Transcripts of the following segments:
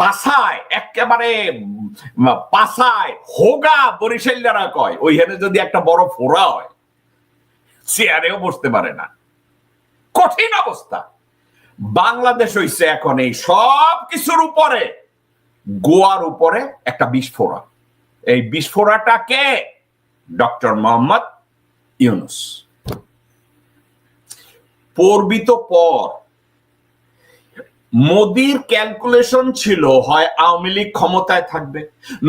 পাশায় একেবারে পাশায় হোগা বরিশাল্যারা কয়, ওইখানে যদি একটা বড় ফোড়া হয় চেয়ারেও বসতে পারে না। কঠিন অবস্থা। বাংলাদেশ হইছে এখন এই সব কিছুর উপরে, গোয়ার উপরে একটা বিস্ফোরা এই বিস্ফোরাটাকে ডক্টর মোহাম্মদ ইউনুস। পর্বিত পর মোদির ক্যালকুলেশন ছিল, হয় আওয়ামী লীগ ক্ষমতায় থাকবে,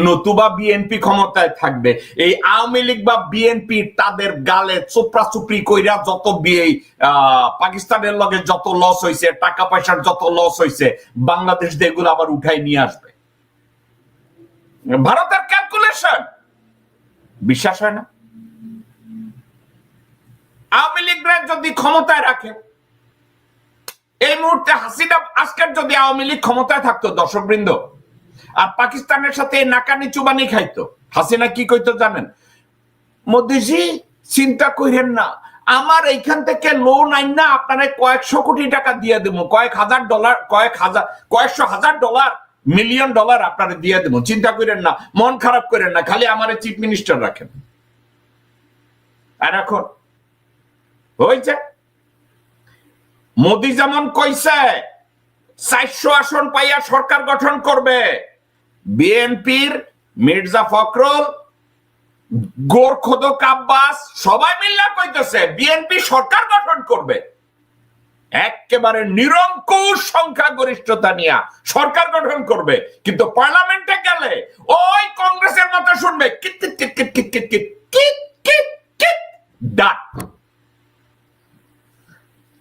নতুবা বিএনপি ক্ষমতায় থাকবে। এই আওয়ামী লীগ বা বিএনপি তাদের গালে চোপড়া চুপড়ি কইরা যত বিয়ে পাকিস্তানের লগে যত লস হয়েছে টাকা পয়সার যত লস হয়েছে বাংলাদেশ এগুলো আবার উঠাই নিয়ে আসবে। ভারতের ক্যালকুলেশন বিশ্বাস হয় না? আওয়ামী লীগরা যদি ক্ষমতায় রাখে এই মুহূর্তে হাসিনা আজকের যদি আওয়ামী লীগ ক্ষমতায় থাকতো দর্শক বৃন্দ আর পাকিস্তানের সাথে নাকানি চুবানি খাইতো, হাসিনা কি কইতো জানেন? মোদিজি, চিন্তা করেন না, আমার এইখান থেকে লোন আইন না, আপনারা কয়েকশো কোটি টাকা দিয়ে দেবো, কয়েক হাজার ডলার কয়েক হাজার, কয়েকশো হাজার ডলার মিলিয়ন ডলার আপনারা দিয়ে দেবো, চিন্তা করেন না, মন খারাপ করেন না, খালি আমার চিফ মিনিস্টার রাখেন। আর এখন হয়েছে মোদি যেমন কইছে চারশো আসন পাইয়া সরকার গঠন করবে বিএনপির মির্জা ফখরুল গোরখোদক আব্বাস সবাই মিল্লা কইতেছে বিএনপি সরকার গঠন করবে একেবারে নিরঙ্কুশ সংখ্যা গরিষ্ঠতা নিয়ে সরকার গঠন করবে কিন্তু পার্লামেন্টে গেলে ওই কংগ্রেসের মতো শুনবে কিট কিট কিট কিট কিট কিট কিট ডাক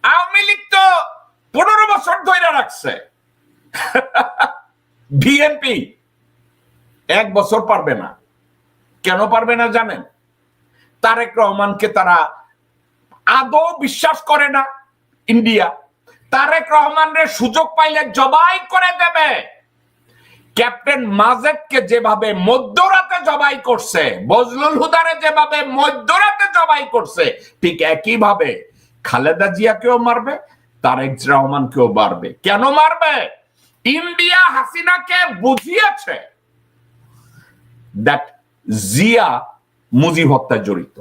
আওয়ামী লীগ তো পনেরো বছর ধরে রাখছে। বিএনপি এক বছর পারবে না। কেন পারবে না জানেন? তারেক রহমানকে তারা আদৌ বিশ্বাস করে না ইন্ডিয়া। তারেক রহমানের সুযোগ পাইলে জবাই করে দেবে। ক্যাপ্টেন মাজেদকে যেভাবে মধ্যরাতে জবাই করছে, বজলুল হুদারে যেভাবে মধ্যরাতে জবাই করছে, ঠিক একইভাবে খালেদা জিয়াকেও মারবে, তারেক রহমানকেও মারবে। কেন মারবে? ইন্ডিয়া হাসিনাকে বুঝিয়েছে দ্যাট জিয়া মুজিব হত্যায় জড়িত।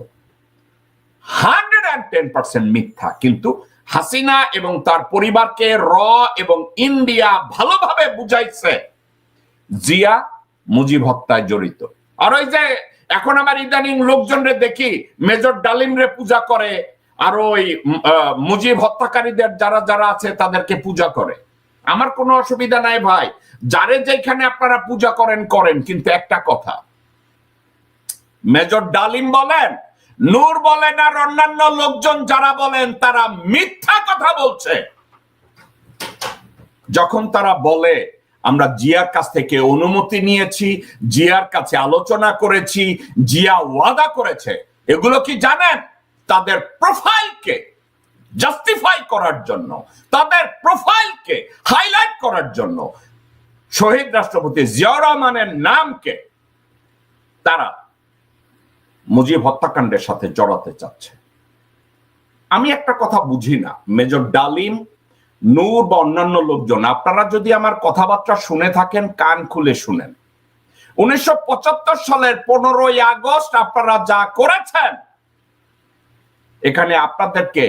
হান্ড্রেড অ্যান্ড টেন পার্সেন্ট মিথ্যা। কিন্তু হাসিনা এবং তার পরিবারকে র এবং ইন্ডিয়া ভালোভাবে বুঝাইছে জিয়া মুজিব হত্যায় জড়িত। আর ওই যে এখন আমার ইদানিং লোকজনরে দেখি, মেজর ডালিমরে পূজা করে আর ওই মুজিব হত্যাকারীদের যারা যারা আছে তাদেরকে পূজা করে। আমার কোনো অসুবিধা নাই ভাই। যারে যেখানে আপনারা পূজা করেন করেন, কিন্তু একটা কথা। মেজর ডালিম বলেন, নূর বলেন আর অন্যান্য লোকজন যারা বলেন, তারা মিথ্যা কথা বলছে। যখন তারা বলে, আমরা জিয়ার কাছ থেকে অনুমতি নিয়েছি, জিয়ার কাছে আলোচনা করেছি, জিয়া ওয়াদা করেছে। এগুলো কি জানেন? তাদের প্রোফাইলকে জাস্টিফাই করার জন্য, তাদের প্রোফাইলকে হাইলাইট করার জন্য শহীদ রাষ্ট্রপতি জিয়াউর রহমানের নামকে তারা মুজিব হত্যাকাণ্ডের সাথে জড়াতে চাচ্ছে। আমি একটা কথা বুঝি না, মেজর ডালিম, নূর বা অন্যান্য লোকজন, আপনারা যদি আমার কথাবার্তা শুনে থাকেন, কান খুলে শুনেন। উনিশশো পঁচাত্তর সালের পনেরোই আগস্ট আপনারা যা করেছেন এখানে আপনাদেরকে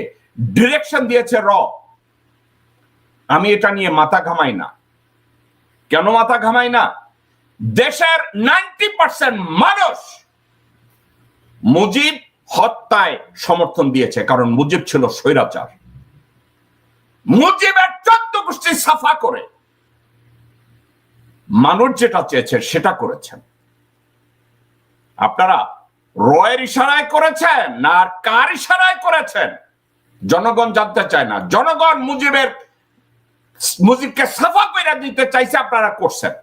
ডিরেকশন দিয়েছে র। আমি এটা নিয়ে মাথা ঘামাই না। কেন মাথা ঘামাই না? দেশের নাইনটি পার্সেন্ট মানুষ মুজিব হত্যায় সমর্থন দিয়েছে, কারণ মুজিব ছিল স্বৈরাচার। মুজিবের চোদ্দ গোষ্ঠী সাফা করে, মানুষ যেটা চেয়েছে সেটা করেছেন। আপনারা রয়ের ইশারায় করেছেন না কার ইশারায় করেছেন? জনগণ জানতে চায় না। জনগণ মুজিবের, মুজিবকে সাফা করে দিতে চাইছে, আপনারা করছেন।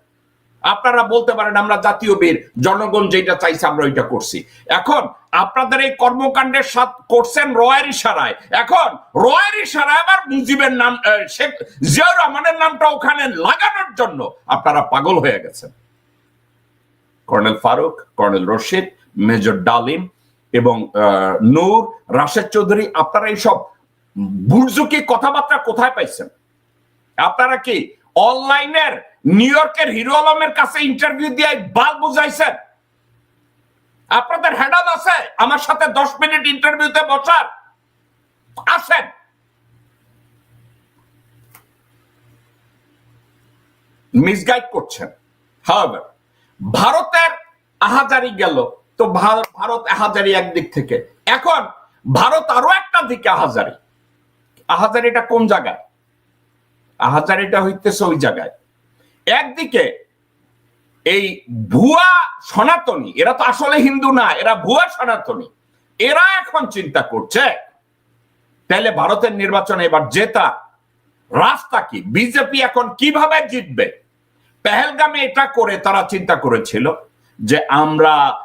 আপনারা বলতে পারেন, আমরা জাতীয় বীর, জনগণ যেটা চাইছে, আমরা ওইটা করছি। এখন আপনাদের এই কর্মকাণ্ডের সাথ করছেন রয়ের ইশারায়। এখন রয়ের ইশারায় আবার মুজিবের নাম শেখ জিয়াউর রহমানের নামটা ওখানে লাগানোর জন্য আপনারা পাগল হয়ে গেছেন। Colonel Farooq, colonel Rashid major Dalim এবং নূর, রাশেদ চৌধুরী, আপনারা এইসব বুর্জুকি কথাবার্তা কোথায় পাইছেন? আপনারা কি অনলাইনের নিউ ইয়র্কের হিরো আলমের কাছে ইন্টারভিউ দিয়ে বাল বুঝাইছেন? আপনাদের হ্যান্ডাল আছে, আমার সাথে দশ মিনিট ইন্টারভিউতে বসার। আসেন। মিসগাইড করছেন। হাওয়েভার ভারতের আহাজারি গেল তো ভার- ভারত আহাজারি একদিক থেকে। এখন ভারত আরও একটা দিকে আহাজারি। আহাজারিটা কোন জায়গায়? আহাজারিটা হইতেছে ওই জায়গায়। একদিকে এই ভুয়া সনাতনী, এরা তো আসলে হিন্দু না, এরা ভুয়া সনাতনী, এরা এখন চিন্তা করছে তাহলে ভারতের নির্বাচনে এবার জেতা রাস্তা কি? বিজেপি এখন কীভাবে জিতবে? পেহেলগামে এটা করে তারা চিন্তা করেছিল যে আমরা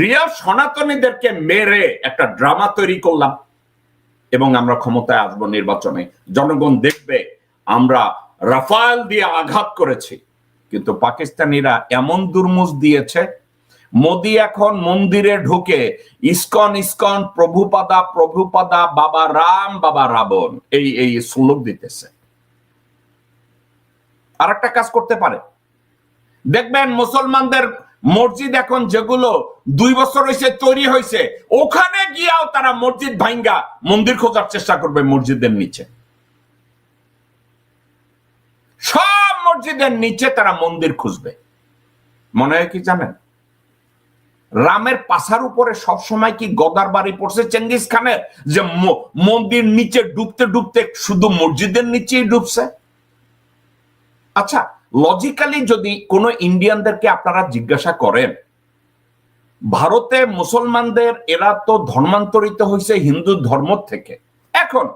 রিয়াল সনাতনীদেরকে মেরে একটা ড্রামা তৈরি করলাম এবং আমরা ক্ষমতায় আসব নির্বাচনে। জনগণ দেখবে, আমরা রাফায়েল দিয়ে আঘাত করেছি। কিন্তু পাকিস্তানিরা এমন দুর্মুষ দিয়েছে, মোদি এখন মন্দিরে ঢুকে ইস্কন ইস্কন, প্রভুপাদা প্রভুপাদা, বাবা রাম, বাবা রাবণ, এই এই শ্লোক দিতেছে। আর একটা কাজ করতে পারে। দেখবেন মুসলমানদের মসজিদ এখন যেগুলো দুই বছর হয়েছে তৈরি হয়েছে ওখানে গিয়াও তারা মসজিদ ভাঙ্গা মন্দির খোঁজার চেষ্টা করবে মসজিদের নিচে। সব মসজিদের নিচে তারা মন্দির খুঁজবে। মনে হয় কি জানেন? রামের পাশার উপরে সব সময় কি গদার বাড়ি পড়ছে চেঙ্গিস খানের? যে মন্দির নিচে ডুবতে ডুবতে শুধু মসজিদের নিচেই ডুবছে? আচ্ছা লজিক্যালি যদি কোনো ইন্ডিয়ানদেরকে আপনারা জিজ্ঞাসা করেন, ভারতে মুসলমানদের, এরা তো ধর্মান্তরিত হয়েছে হিন্দু ধর্ম থেকে। এখন,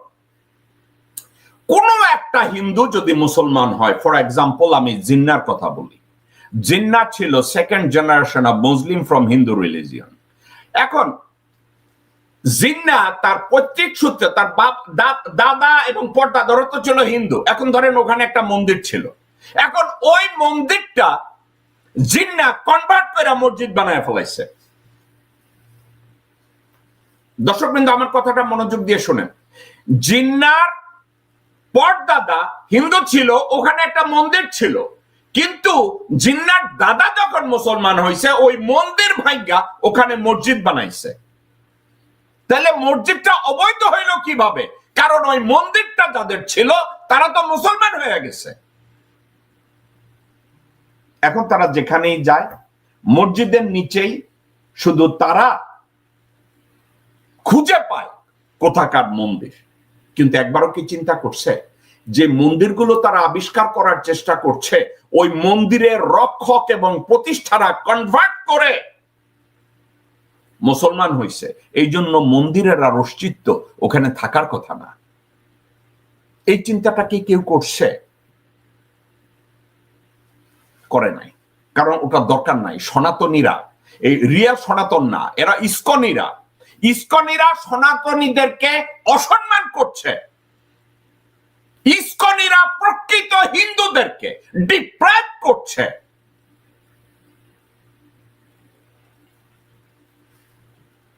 কোনো একটা হিন্দু যদি মুসলমান হয় ফর এক্সাম্পল আমি জিন্নার কথা বলি। জিন্না ছিল second generation of Muslim from Hindu religion এখন, জিন্না তার পৈতৃক সূত্রে, তার বাপ, দাদা এবং পর্দাদারও তো ছিল হিন্দু। এখন ধরেন ওখানে একটা মন্দির ছিল। এখন ওই মন্দিরটা জিন্না কনভার্ট করে মসজিদ বানায় ফেলাইছে। দর্শক বিন্দু আমার কথাটা মনোযোগ দিয়ে শোনেন। জিন্নার পরদাদা হিন্দু ছিল, ওখানে একটা মন্দির ছিল। কিন্তু জিন্নার দাদা যখন মুসলমান হয়েছে ওই মন্দির ভাইগা ওখানে মসজিদ বানাইছে। তাহলে মসজিদটা অবৈধ হইল কীভাবে? কারণ ওই মন্দিরটা যাদের ছিল, তারা তো মুসলমান হয়ে গেছে। এখন তারা যেখানেই যায়, মসজিদের নিচেই শুধু তারা খুঁজে পায় কোথাকার মন্দির। কিন্তু একবারও কি চিন্তা করছে? যে মন্দিরগুলো তারা আবিষ্কার করার চেষ্টা করছে, ওই মন্দিরের রক্ষক এবং প্রতিষ্ঠারা কনভার্ট করে মুসলমান হইছে। এই জন্য মন্দিরের আর অস্তিত্ব ওখানে থাকার কথা না। এই চিন্তাটা কি কেউ করছে? করে নাই। কারণ ওটা দরকার নাই। সনাতনীরা, এই রিয়াল সনাতন না এরা ইস্কনীরা। ইস্কনীরা সনাতনীদেরকে অসম্মান করছে। ইস্কনীরা প্রকৃত হিন্দুদেরকে ডিপ্রাইভ করছে।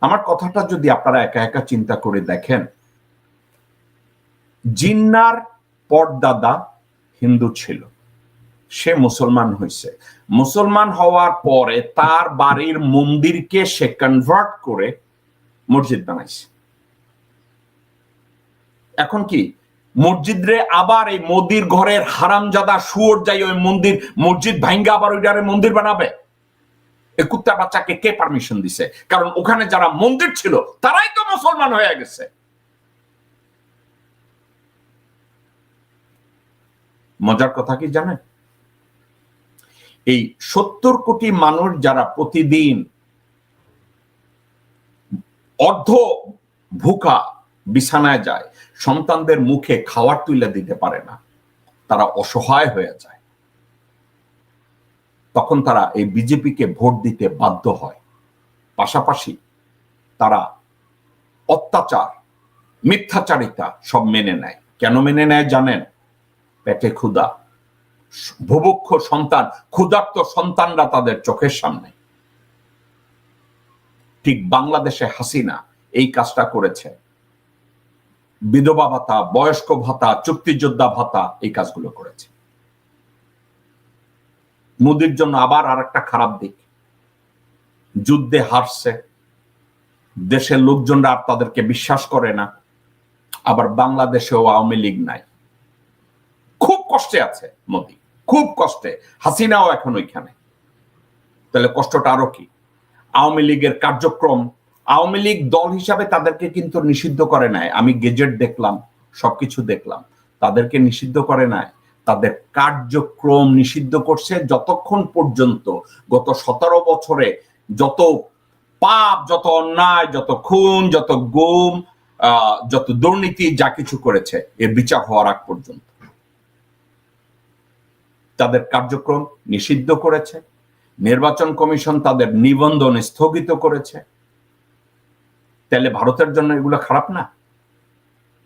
আমার কথাটা যদি আপনারা একা একা চিন্তা করে দেখেন, জিন্নার পরদাদা হিন্দু ছিল। সে মুসলমান হয়েছে মুসলমান হওয়ার পরে তার বাড়ির মন্দিরকে সে কনভার্ট করে মসজিদ বানাইছে। এখন কি? মসজিদরে আবার এই মোদির ঘরের হারামজাদা শুয়োর যাই ওই মন্দির, মসজিদ ভাঙ্গা আবার ওইটারে মন্দির বানাবে? এই কুত্তা বাচ্চাকে কে পারমিশন দিছে? কারণ ওখানে যারা মন্দির ছিল, তারাই তো মুসলমান হয়ে গেছে। মজার কথা কি জানেন? এই সত্তর কোটি মানুষ যারা প্রতিদিন অর্ধ ভুকা বিছানায় যায়, সন্তানদের মুখে খাবার তুলে দিতে পারে না, তারা অসহায় হয়ে যায়। তখন তারা এই বিজেপিকে ভোট দিতে বাধ্য হয়। পাশাপাশি তারা অত্যাচার, মিথ্যাচারিতা সব মেনে নেয়। কেন মেনে নেয় জানেন? পেটে ক্ষুদা ভুবক্ষ সন্তান, ক্ষুধার্ত সন্তানরা তাদের চোখের সামনে। ঠিক বাংলাদেশে হাসিনা এই কাজটা করেছে। বিধবা ভাতা, বয়স্ক ভাতা, চুক্তিযোদ্ধা ভাতা এই কাজগুলো করেছে। মোদির জন্য আবার আর একটা খারাপ দিক। যুদ্ধে হারছে। দেশের লোকজনরা আর তাদেরকে বিশ্বাস করে না। আবার বাংলাদেশেও আওয়ামী লীগ নাই। খুব কষ্টে আছে মোদি। খুব কষ্টে। হাসিনাও এখন ওইখানে। তাহলে কষ্টটা আরও কি? আওয়ামী লীগের কার্যক্রম, আওয়ামী লীগ দল হিসাবে তাদেরকে কিন্তু নিষিদ্ধ করে নাই। আমি গেজেট দেখলাম, সবকিছু দেখলাম। তাদেরকে নিষিদ্ধ করে নাই। তাদের কার্যক্রম নিষিদ্ধ করছে যতক্ষণ পর্যন্ত, গত সতেরো বছরে যত পাপ, যত অন্যায়, যত খুন, যত গুম যত দুর্নীতি, যা কিছু করেছে, এর বিচার হওয়ার আগ পর্যন্ত। তাদের কার্যক্রম নিষিদ্ধ করেছে। নির্বাচন কমিশন তাদের নিবন্ধন স্থগিত করেছে। তাহলে ভারতের জন্য এগুলো খারাপ না?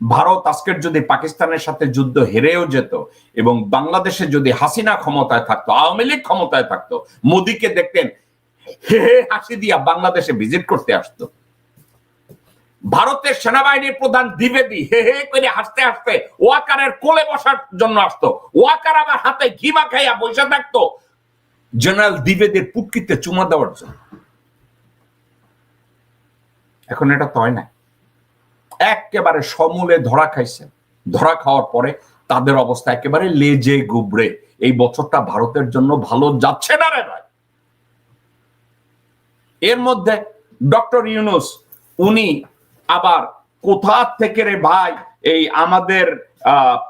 ভারত আজকের যদি পাকিস্তানের সাথে যুদ্ধ হেরেও যেত এবং বাংলাদেশে যদি হাসিনা ক্ষমতায় থাকতো, আওয়ামী লীগ ক্ষমতায় থাকতো, মোদীকে দেখতেন, হে হাসি দিয়া বাংলাদেশে ভিজিট করতে আসতো। ভারতের সেনাবাহিনীর প্রধান দ্বিবেদী হে হে করে হাসতে হাসতে ওয়াকারের কোলে বসার জন্য আসতো। ওয়াকার আবার হাতে ঘিমা খাইয়া বসে থাকতো। জেনারেল দ্বিবেদীর পুটকিতে চুমা দেওয়ার জন্য। এখন এটা তো হয় না একেবারে সমূলে ধরা খাইছে। ধরা খাওয়ার পরে তাদের অবস্থা একেবারে লেজে গুবরে এই বছরটা ভারতের জন্য ভালো যাচ্ছে না রে ভাই। এর মধ্যে ডক্টর ইউনুস, উনি আবার কোথা থেকে রে ভাই এই আমাদের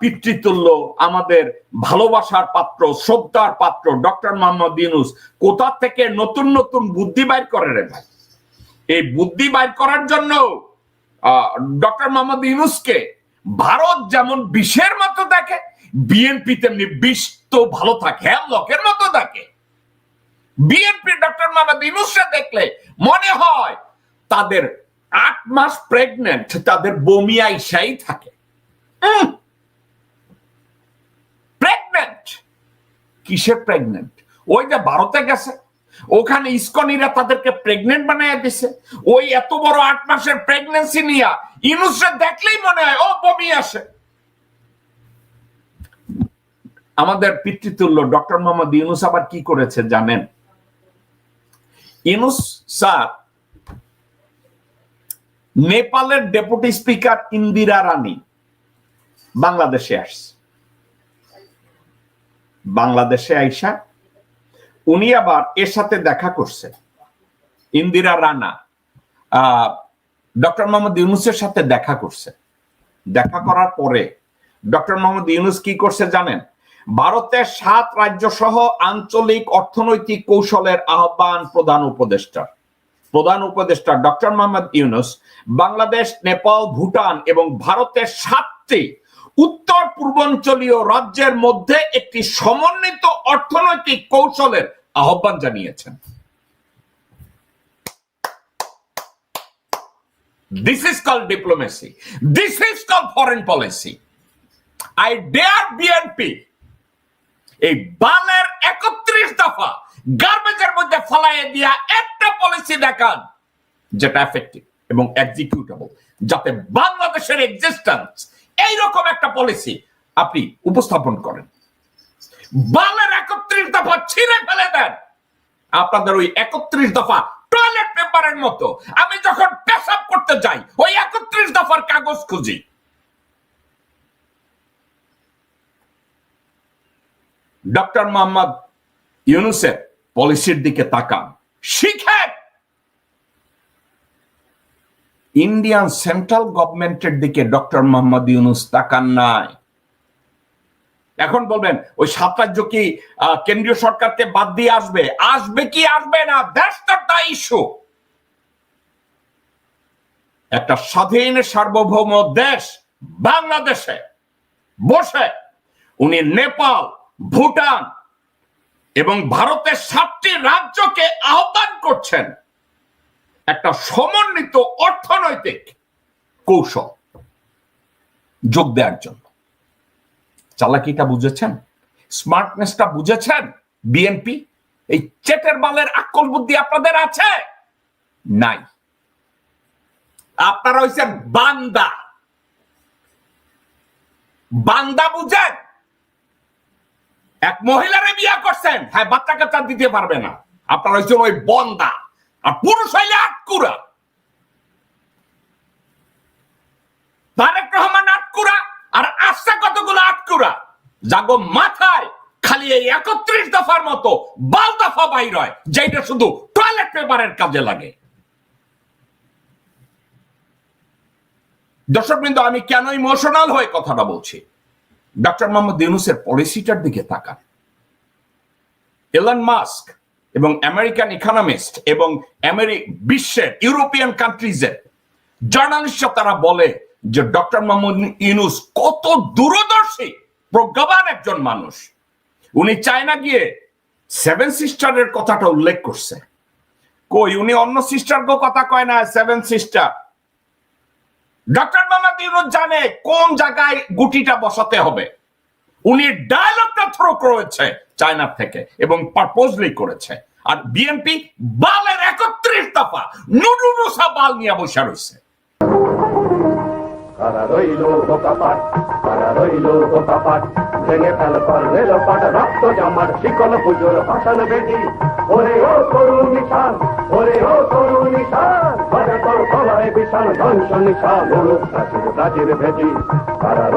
পিতৃতুল্য, আমাদের ভালোবাসার পাত্র, শ্রদ্ধার পাত্র, ডক্টর মোহাম্মদ ইউনুস, কোথা থেকে নতুন নতুন বুদ্ধি বাইর করে রে ভাই? এই বুদ্ধি বাইর করার জন্য ডক্টর মোহাম্মদ ইউনুসকে ভারত যেমন বিষের মতো দেখে, বিএনপি তেমনি বিষ তো ভালো থাকে, হ্যামলকের মতো দেখে। বিএনপি ডক্টর মোহাম্মদ ইউনুসকে দেখলে মনে হয় তাদের আট মাস প্রেগনেন্ট তাদের বমি আইসাই থাকে। প্রেগনেন্ট কিসের প্রেগনেন্ট ওই যে ভারতে গেছে। ওখানে ইস্কনিরা তাদেরকে প্রেগনেন্ট দিছে। ওই এত বড় আট মাসের প্রেগনেন্সি নিয়া ইনুসে দেখলেই মনে হয়, ও বমি আসে। আমাদের পিতৃতুল্য ডক্টর মোহাম্মদ ইউনুস আবার কি করেছে জানেন? ইউনুস স্যার নেপালের ডেপুটি স্পিকার ইন্দিরা রানী বাংলাদেশে আসছে। বাংলাদেশে আইসা উনি আবার এর সাথে দেখা করছে। ইন্দিরা রানা ডক্টর মোহাম্মদ ইউনুসের সাথে দেখা করছে। দেখা করার পরে ডক্টর মোহাম্মদ ইউনুস কি করছে জানেন? ভারতের সাত রাজ্য সহ আঞ্চলিক অর্থনৈতিক কৌশলের আহ্বান প্রধান উপদেষ্টার। প্রধান উপদেষ্টা ডক্টর মোহাম্মদ ইউনুস, বাংলাদেশ, নেপাল, ভুটান এবং ভারতের সাতটি উত্তর পূর্বাঞ্চলীয় রাজ্যের মধ্যে একটি সমন্বিত অর্থনৈতিক কৌশলের আহ্বান জানিয়েছেন। This is call diplomacy this is call foreign policy I dare BNP এই বালের একত্রিশ দফা গার্বেজের মধ্যে ফলাইয়ে দিয়া একটা পলিসি দেখান, যেটা এফেক্টিভ এবং এক্সিকিউটেবল যাতে বাংলাদেশের এক্সিস্টেন্স এইরকম একটা পলিসি আপনি উপস্থাপন করেন। বালের একত্রিশ দফা ছিঁড়ে ফেলে দেন। আপনাদের ওই একত্রিশ দফা টয়লেট পেপারের মতো। আমি যখন পেশাব করতে যাই, ওই একত্রিশ দফার কাগজ খুঁজি। ডক্টর মোহাম্মদ ইউনুসের পলিসির দিকে তাকান। শিখেন! ইন্ডিয়ান সেন্ট্রাল গভর্নমেন্টের দিকে ডক্টর মোহাম্মদ ইউনুস তাকান নাই। এখন বলবেন, ওই সাত রাজ্য কি কেন্দ্রীয় সরকারকে বাদ দিয়ে আসবে? আসবে কি আসবে না? That's the issue. একটা স্বাধীন সার্বভৌম দেশ বাংলাদেশে বসে, উনি নেপাল, ভুটান এবং ভারতের সাতটি রাজ্যকে আহ্বান করছেন একটা সমন্বিত অর্থনৈতিক কৌশল যোগ দেওয়ার জন্য। চালাকিটা বুঝেছেন? স্মার্টনেসটা বুঝেছেন? বিএনপি এই চেটের বালের আকল বুদ্ধি আপনাদের আছে? নাই। আপনারা হয়েছেন বান্দা। বান্দা বুঝেন? এক মহিলারে বিয়া করছেন হ্যাঁ বাচ্চা কাচ্চা দিতে পারবে না। আপনার হচ্ছেন ওই বন্দা, আর পুরুষ হইলে আটকুরা। তারেক রহমান আটকুরা, আর আসছে কতগুলো আটকুরা? জাগো মাথায়, খালি এই একত্রিশ দফার মতো বাল দফা বাইর হয় যেটা শুধু টয়লেট পেপারের কাজে লাগে। দর্শক বিন্দু আমি কেন ইমোশনাল হয়ে কথাটা বলছি? ডক্টর মোহাম্মদ ইউনুসের পলিসিটার দিকে তাকান। এলন মাস্ক এবং আমেরিকান ইকোনমিস্ট এবং বিশ্বের ইউরোপিয়ান কান্ট্রিজের জার্নালিস্টরা তারা বলে যে ডক্টর মোহাম্মদ ইউনুস কত দূরদর্শী, প্রজ্ঞাবান একজন মানুষ। উনি চায়না গিয়ে সেভেন সিস্টারের কথাটা উল্লেখ করছে। কই, উনি অন্য সিস্টার কথা কয় না seven sister doctor Mohammad Yunus জানে কোন জায়গায় গুটিটা বসাতে হবে। উনি ডায়লগটা থ্রো করেছে চায়নার থেকে এবং পারপোজলি করেছে। আর বিএনপি বালের একত্রিশ দফা নুডুনুসা বাল নিয়ে বসে রয়েছে। ওরে ও তরুণ নিশান, ওরে ও তরুণ নিশান বিশাল ধ্বংস নিশান প্রাচীর প্রাচীর কারা